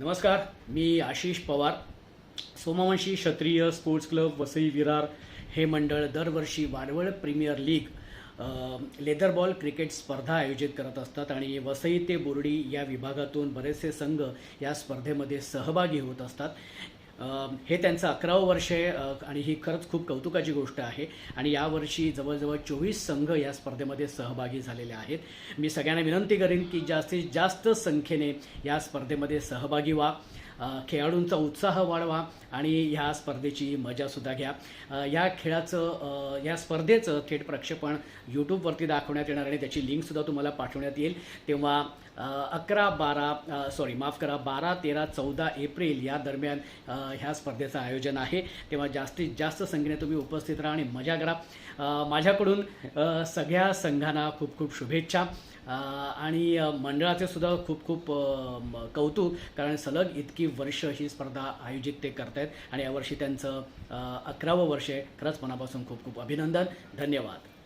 नमस्कार मी आशिष पवार. सोमवंशी क्षत्रिय sports club Vasai Virar हे मंडळ दरवर्षी Wadwal premier league leather ball cricket स्पर्धा आयोजित करत असतात आणि वसई ते बोर्डी या विभागातून बरेचसे संघ या स्पर्धेमध्ये सहभागी होत असतात. हे त्यांचं अकरावं वर्ष आहे आणि ही खरंच खूप कौतुकाची गोष्ट आहे. आणि यावर्षी जवळजवळ चोवीस संघ या स्पर्धेमध्ये सहभागी झालेले आहेत. मी सगळ्यांना विनंती करेन की जास्तीत जास्त संख्येने या स्पर्धेमध्ये सहभागी व्हा. खेळाडूंचा उत्साह वाढवा आणि ह्या स्पर्धेची मजासुद्धा घ्या. या खेळाचं या स्पर्धेचं थेट प्रक्षेपण यूट्यूबवरती दाखवण्यात येणार आणि त्याची लिंकसुद्धा तुम्हाला पाठवण्यात येईल. तेव्हा अकरा बारा सॉरी माफ करा बारा तेरा चौदा एप्रिल या दरम्यान ह्या स्पर्धेचं आयोजन आहे. तेव्हा जास्तीत जास्त संख्येने तुम्ही उपस्थित राहा आणि मजा करा. माझ्याकडून सगळ्या संघांना खूप खूप शुभेच्छा. आणि मंडळाचे सुद्धा खूप खूप कौतुक कारण सलग इतकी वर्ष ही स्पर्धा आयोजित ते करतायत. आणि यावर्षी त्यांचं अकरावं वर्ष आहे. खरंच मनापासून खूप खूप अभिनंदन. धन्यवाद.